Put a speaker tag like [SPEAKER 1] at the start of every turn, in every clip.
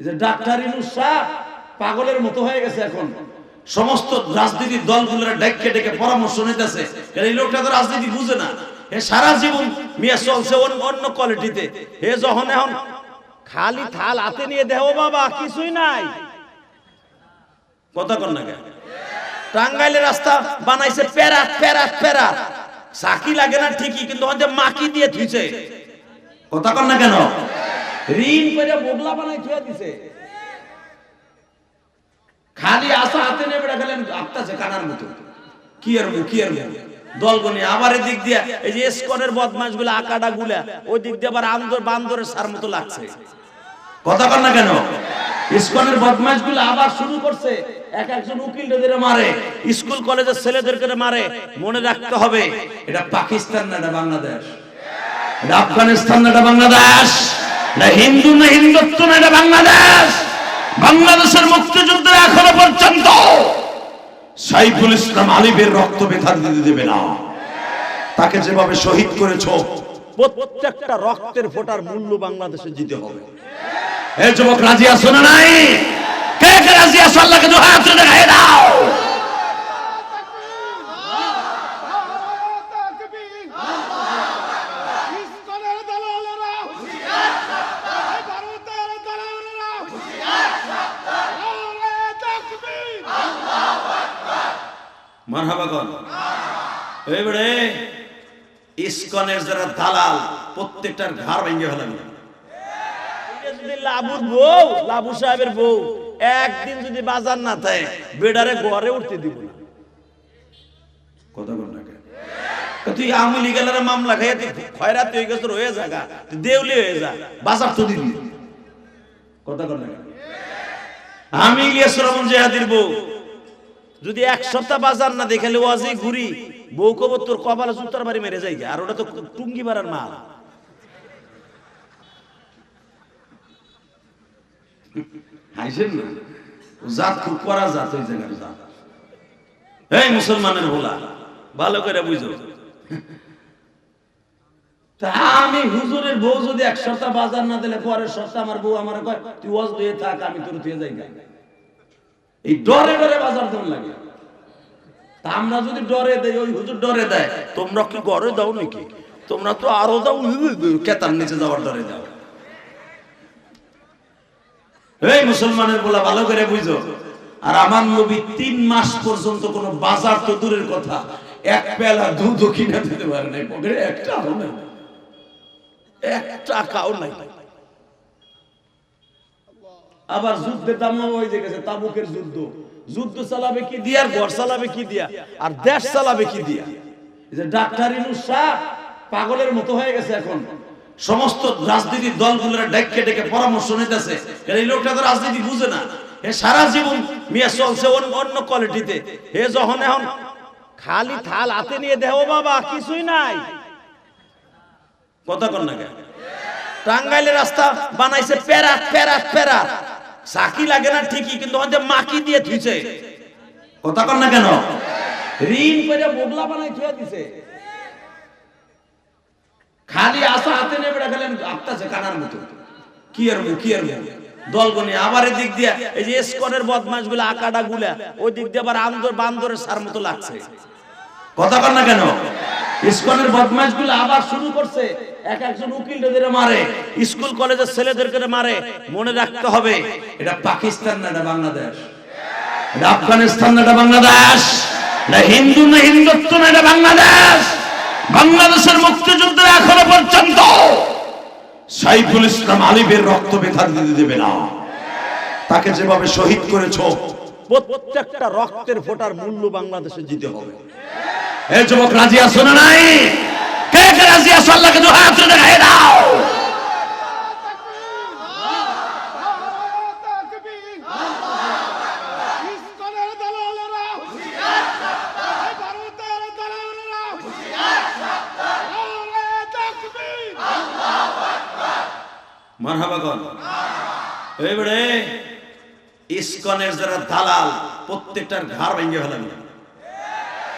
[SPEAKER 1] যে ডাক্তার পাগলের মতো হয়ে গেছে এখন। সমস্ত রাজনীতির দলগুলোর ডেকে ডেকে পরামর্শ নিতেছে। এই লোকটা তো রাজনীতি বুঝে না। এ সারা জীবন মিয়া চলছে অন্য- কোয়ালিটিতে। হে যখন এখন খালি থাল হাতে নিয়ে দেহ বাবা, কিছুই নাই। কথা কন না কেন? টাঙ্গাইলের রাস্তা বানাইছে প্যারা প্যারা প্যারা। সাকি লাগে না ঠিকই, কিন্তু মাকি দিয়ে থুইছে কথা কন না কেন? ঋণ করে বগলা বানাই দিছে। খালি হাতে আপতাছে কানার মতো। কি আর কি আর দলগনি আবার এদিক এই যে স্কনেরগুলা আকাডা গুলা ওই দিক দিয়ে আবার আন্দর বান্দরের সার মতো লাগছে। কথা না কেন? গুলো আবার শুরু করছে। এক একজন মারে, স্কুল কলেজের ছেলেদেরকে মারে। মনে রাখতে হবে, এটা পাকিস্তান না, এটা বাংলাদেশ। এটা আফগানিস্তান না, এটা বাংলাদেশ। না হিন্দু, না হিন্দুত্ব, না এটা বাংলাদেশ। বাংলাদেশের মুক্তিযুদ্ধের এখনও পর্যন্ত সাইফুল ইসলাম আলিবের রক্ত বেথার দিতে দেবে না। তাকে যেভাবে শহীদ করেছ, প্রত্যেকটা রক্তের ফোটার মূল্য বাংলাদেশে দিতে হবে। এই যুবক রাজি আছো না নাই? কে কে রাজি আছো? আল্লাহকে দু হাত দাও। মারহাবা কর এবারে ইসকনের যারা দালাল প্রত্যেকটার ঘর ভেঙে ফেলাম লাবুর বউ লাবু সাহেবের বউ একদিন যদি বাজার না থাকে বেডারে ঘরে উঠতে দিব না। কথা বল না তুই আওয়ামী লীগের মামলা খাইয়া তুই খয়রাত হয়ে গেছ হয়ে জায়গা তুই দেউলি হয়ে যা বাজার তো দিবি। কথা বল না? আমি ইলিয়াস রহমান জেহাদির বউ যদি এক সপ্তাহ বাজার না দেখালে ওয়াজে ঘুরি বউ কব তোর কপালে জুতার বাড়ি মেরে যাই আর ওটা তো টুঙ্গি মারার মাল। হাইছেন না? জাত খুব করা জাত ওই জায়গার জাত। এই মুসলমানের ভোলা ভালো করে বুঝো। তা আমি হুজুরের বউ যদি এক সপ্তাহ বাজার না দিলে পরের সপ্তাহ আমার বউ আমার কয় তুই ওয়াজ দিয়ে থাক আমি তোর তুই যাই গা। এই ডরে ডরে বাজার দম লাগে। তা আমরা যদি ডরে দেই, ওই হুজুর ডরে দেয়, তোমরা কি ঘরে দাও নাকি? তোমরা তো আরও দাও কেতার নিচে যাওয়ার ডরে দাও এই মুসলমানের বলা ভালো করে বুঝো। আর আমার নবী তিন মাস পর্যন্ত কোন বাজার তো দূরের কথা। এক পেলা দুধ কিনে দিতে পারে নাই, পকেটে একটা হবে এক টাকাও নাই। আবার যুদ্ধের দাম হয়ে গেছে, তাবুকের যুদ্ধ। যুদ্ধ চালাবে কি দিয়া আর ঘর চালাবে কি দিয়া, আর দেশ চালাবে কি দিয়া? যে ডাক্তার সাহেব পাগলের মতো হয়ে গেছে এখন। সমস্ত রাজনীতির দলগুলোর ডেকে ডেকে পরামর্শ নিতেছে। এই লোকটা তো রাজনীতি বুঝে না। হে সারা জীবন মিয়া চলছে অন্য- কোয়ালিটিতে। হে যখন এখন খালি থাল হাতে নিয়ে দেহ বাবা, কিছুই নাই। কথা কন না কেন? টাঙ্গাইলের রাস্তা বানাইছে প্যারা প্যারা প্যারা সাকি লাগে না ঠিকই, কিন্তু ওখানে মাকি দিয়ে থুইছে কথা কন না কেন? ঋণ করে বগলা বানাই থুয়ে দিছে। খালি আসা, হাতে নেবে খেলেন আপতাছে কানার মতো। কি আর কি আর দলগনি, আবার এদিক দিয়া, এই যে স্কনের বদমাসগুলা আকাডা গুলা, ওই দিক দিয়ে আবার আন্দর বান্দরের সার মতো লাগছে। কথা কর না কেন? ইসকনের বদমাইশগুলো আবার শুরু করছে। এক একজন উকিলদের মারে, স্কুল কলেজের ছেলেদেরকে মারে। মনে রাখতে হবে, এটা পাকিস্তান না, এটা বাংলাদেশ। এটা আফগানিস্তান না, এটা বাংলাদেশ। এটা হিন্দু না, হিন্দুত্ব না, এটা বাংলাদেশ। বাংলাদেশের মুক্তিযুদ্ধের এখনও পর্যন্ত সাইফুল ইসলাম আলিবের রক্ত বেথার দিতে দেবে না। তাকে যেভাবে শহীদ করেছ, প্রত্যেকটা রক্তের ফোটার মূল্য বাংলাদেশে দিতে হবে। এই যুবক রাজি আছো না নাই? কে কে রাজি আছো? আল্লাহকে দু হাত দেখাই দাও।
[SPEAKER 2] তাকবীর ইসকনের দালালেরা এই ভারতের দালালেরা নারে তাকবীর
[SPEAKER 1] মারহাবা কর এবারে ইসকনের যারা দালাল, প্রত্যেকটার ঘর ভেঙে ফেলাম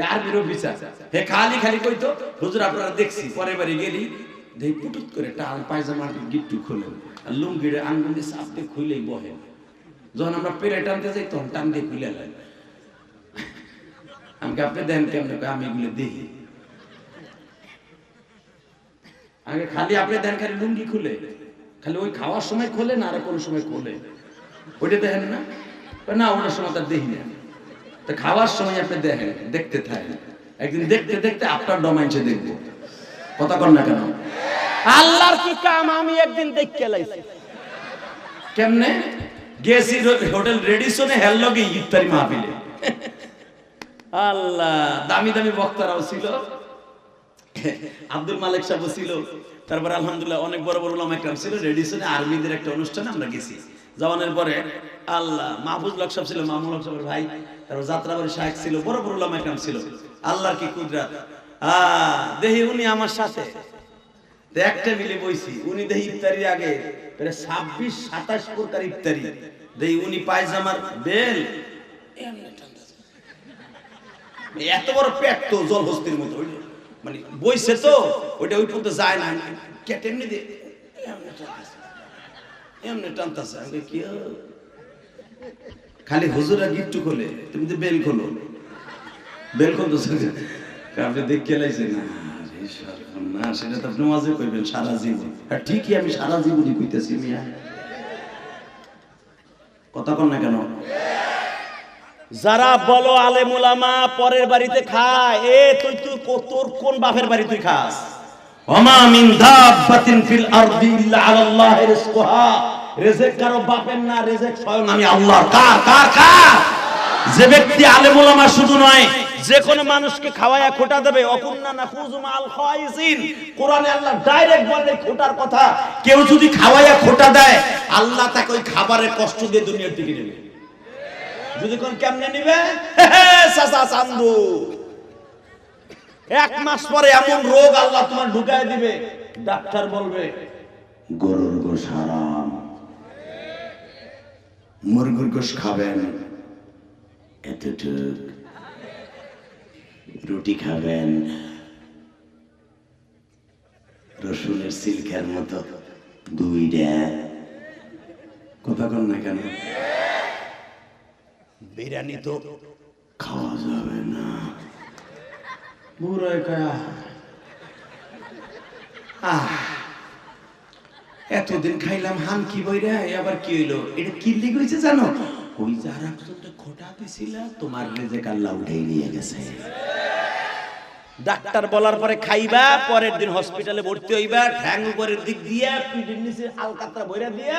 [SPEAKER 1] আর্মির খালি খালি কইতো দেখছি, পরের বাড়ি গেলি করে খুলে আর দিয়ে বহে যখন আমরা পেরে টানতে যাই, তখন খুলে আমাকে আপনি দেন দেখি। খালি খালি লুঙ্গি খুলে। খালি ওই খাওয়ার সময় খোলে না আর কোনো সময় খোলে? ওইটা দেখেন না? না, ওনার সময় তার দেখি না। তো খাওয়ার সময় আপনি দেখেন দেখতে থাকেন। একদিন দেখতে দেখতে আপনার ডোমাইনসে দেখব। কথা কর না কেন?
[SPEAKER 3] আল্লাহর কি কাম? আমি একদিন দেখতে লাইছি।
[SPEAKER 1] কেমনে? গেছি হোটেল রেডিসনে হেললগে ইফতারি মাহফিলে। আল্লাহ দামি দামি বক্তারাও ছিল। আব্দুল মালিক সাহেব ছিল। তারপর আলহামদুলিল্লাহ অনেক বড় বড় ওলামা একরাম ছিল। রেডিসনে আর্মিদের একটা অনুষ্ঠানে আমরা গেছি। যাওয়ানোর পরে আল্লাহ মাহফুজ লক সাহেব ছিল মামুল হক সাহেবের ভাই। তারপর যাত্রাবাড়ি শাহেক ছিল বড় বড় ওলামা একরাম ছিল। আল্লাহর কি কুদরাত? দেহি উনি আমার সাথে। একটা মিলে বইছি উনি দেহি ইফতারির আগে প্রায় ছাব্বিশ সাতাশ প্রকার ইফতারি। দেহি উনি পায়জামার বেল। এত বড় পেট তো জল হস্তির মতো মানে বইছে তো ওইটা ওই পর্যন্ত যায় না। কেটে এমনি দিয়ে এমনি টানতেছে। এমনি টানতেছে। কি? খালি হুজুরা গিফট খোলে, তুমি তো বেল খোলো। বেল খোলো আপনি দেখে লাইছে? না না সেটা তো আপনি মাঝে কইবেন, সারা জীবন। আর ঠিকই আমি সারা জীবনই কইতেছি, মিয়া। কথা কন না কেন?
[SPEAKER 3] যারা বলো আলেম উলামা পরের বাড়িতে খায় এ তুই তুই তোর কোন বাপের বাড়ি তুই খাস?
[SPEAKER 1] ওমা মিন দাব্বাতিন ফিল আরদি ইল্লা রিজকুহা। রিজক কারও বাপের না, রিজক স্বয়ং আমি আল্লাহ কার কার কার? যে ব্যক্তি আলেম ওলামা শুধু নয়,
[SPEAKER 3] যে মানুষকে খাওয়ায়া খোটা দেবে। অকুন্না না খুজু মাল খাইসিন কোরআনে আল্লাহ ডাইরেক্ট বলে খোটার কথা।
[SPEAKER 1] কেউ যদি খাওয়াইয়া খোটা দেয়, আল্লাহ তাকে ওই খাবারের কষ্ট দিয়ে দুনিয়ার দিকে নেবে
[SPEAKER 3] যদি কোন কেমনে নিবে? চান্দু এক মাস পরে এমন রোগ আল্লাহ তোমার ঢুকায় দিবে। ডাক্তার বলবে,
[SPEAKER 1] গরুর হারাম মুরগুর গোশ খাবেন, এতটুক রুটি খাবেন, রসুনের সিল্কের মতো দুইটা কথা কন? না কেন
[SPEAKER 3] বিরিয়ানি তো
[SPEAKER 1] খাওয়া যাবে না। বুড়ো কয়া, আহ এতদিন খাইলাম হান কি বইরা? আবার কি হইল? এটা কি লিগ হয়েছে জানো? ওই যারা খোটা দিছিল, তোমার রেজেক আল্লাহ উঠেই নিয়ে গেছে।
[SPEAKER 3] ডাক্তার বলার পরে খাইবা, পরের দিন হসপিটালে ভর্তি হইবা, ঠ্যাং উপরের দিক দিয়ে, পিঠের নিচে আলকাতরা বইরা দিয়ে,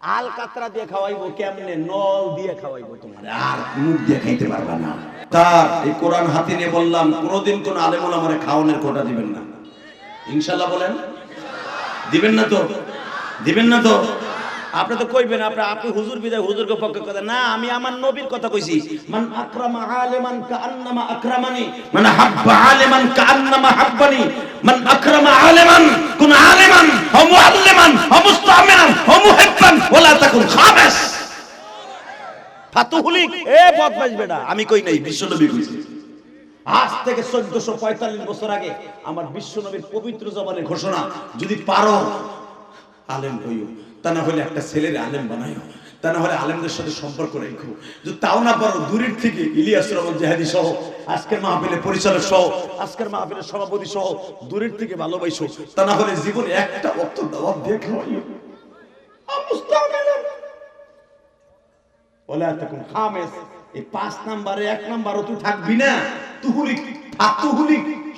[SPEAKER 3] আলকাতরা দিয়ে খাওয়াইবো কেমনে? নল দিয়ে খাওয়াইবো তোমার।
[SPEAKER 1] আর মুখ দিয়ে খাইতে পারবা না। তার এই কোরআন হাতে নিয়ে বললাম, কোনোদিন কোন আলেমুল আমারে খাওয়ানোর কোটা দিবেন না। ইনশাল্লাহ বলেন। দিবেন না তো? দিবেন না তো?
[SPEAKER 3] আপনি তো কইবেন আপনি আপনি হুজুর বিদায় হুজুরকে পক্ষে কথা। না আমি আমার নবীর কথা কইছি। মান আকরাম আলেমান কাআন্নামা আকরামানি।
[SPEAKER 1] মান হাব্বা আলেমান কাআন্নামা হাব্বানি। মান আকরাম আলেমান কুন আলেমান ও মুআল্লিমান ও মুস্তামিনান ও মুহিব্বান ওয়ালা তাকুন খাবিস
[SPEAKER 3] ফাতুহুলিক এ পথ বদমাইশ বেটা। আমি কই নাই
[SPEAKER 1] বিশ্ব নবী কইছি।
[SPEAKER 3] আজ থেকে চোদ্দশো পঁয়তাল্লিশ বছর আগে আমার বিশ্বনবীর পবিত্র জবানের ঘোষণা,
[SPEAKER 1] যদি পারো, আলেম হইও। তা না হলে একটা ছেলের আলেম বানাইও। তা না হলে আলেমদের সাথে সম্পর্ক রেখো যদি তাও না পারো, দূরের থেকে ইলিয়াস রহমান জাহাদি সহ, আজকের মাহফিলের পরিচালক সহ,
[SPEAKER 3] আজকের মাহফিলের সভাপতি সহ দূরের থেকে ভালোবাসো।
[SPEAKER 1] তা না হলে জীবনে একটা অর্থ দাওয়াত দিয়ে
[SPEAKER 3] বলে তখন খামেস এই পাঁচ নাম্বারে, এক নাম্বারও তুই থাকবি না।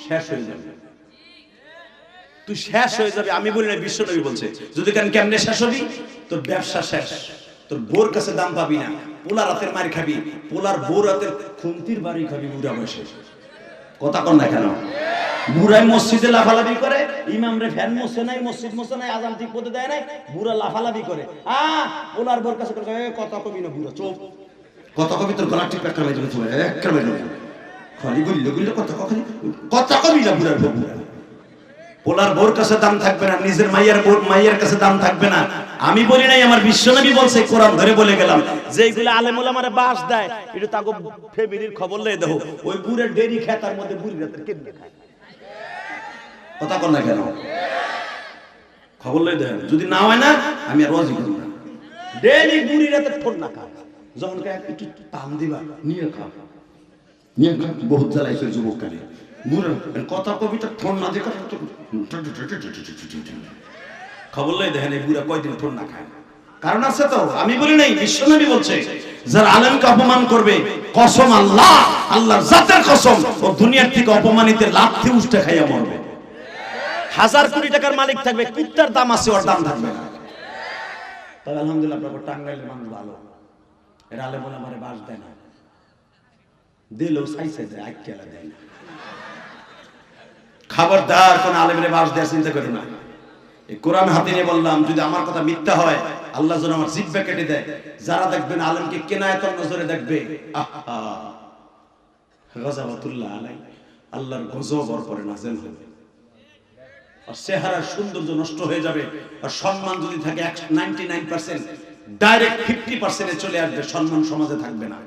[SPEAKER 1] শেষ হয়ে যাবে।
[SPEAKER 3] তুই শেষ হয়ে যাবে, আমি বলি না বলছে।
[SPEAKER 1] যদি কেন কেমনে শেষ হবি? তোর ব্যবসা শেষ। তোর বোর কাছে দাম পাবি না। রাতের খাবি। পোলার বোর রাতের খুন্তির বাড়ি খাবি বুড়া বয়সে। কথা না কেন?
[SPEAKER 3] বুড়াই মসজিদে লাফালাফি করে, ইমামরে ফ্যান মোছে নাই, মসজিদ মোছে নাই, আজান ঠিক পথে দেয় নাই, বুড়া লাফালাফি করে। আ পোলার বোর কাছে কথা কবি না বুড়া, চোপ।
[SPEAKER 1] আমি বলি নাই, আমার বিশ্বনবী বলছে, কোরআন ধরে বলে গেলাম
[SPEAKER 3] যেগুলো আলেমুল আমারে বাস দেয়, এটা তাকে ফ্যামিলির খবর লয়ে দেখো ওই বুড়ের ডেরি খেতার মধ্যে বুড়ি রাতের কেমনে খায়?
[SPEAKER 1] কথা কর না কেন? খবর লই দেন, যদি না হয় না, আমি আর রোজই করব না।
[SPEAKER 3] বুড়ি রাতের ঠোঁট না খায়।
[SPEAKER 1] যখন একটু টান দিবা, নিয়ে খা। নিয়ে খা, বহুত জ্বালাইছে যুবক কালে বুড়ো কথা কবিতা দিয়ে খবর লই দেখেন এই বুড়া কয়দিন ফোন না খায়। কারণ আছে তো, আমি বলি নাই বিশ্বনবী বলছে, যারা আলেমকে অপমান করবে, কসম আল্লাহ, আল্লাহর জাতের কসম, ও দুনিয়ার থেকে অপমানিত লাথি উষ্ঠে খাইয়া মরবে।
[SPEAKER 3] হাজার কোটি টাকার মালিক থাকবে, কুত্তার দাম আছে, ওর দাম থাকবে না। তবে আলহামদুলিল্লাহ আপনার টাঙ্গাইলের মানুষ ভালো। এরা আলে বলে আমার বাস দেয় না। দিলেও সাইসে দেয় আইকেলা দেয় না।
[SPEAKER 1] খবরদার কোন আলেমের বাস দেওয়ার চিন্তা করি না। এই কোরআন হাতে নিয়ে বললাম, যদি আমার কথা মিথ্যা হয়, আল্লাহ যেন আমার জিব্বা কেটে দেয়। যারা দেখবেন আলেমকে কেনায়তন নজরে দেখবে গজাবাতুল্লাহ আলাই, আল্লাহর গজব পরে নাজেল হবে। আর চেহারার সৌন্দর্য নষ্ট হয়ে যাবে। আর সম্মান যদি থাকে ninety nine percent direct fifty পার্সেন্টে চলে আসবে সম্মান সমাজে থাকবে না।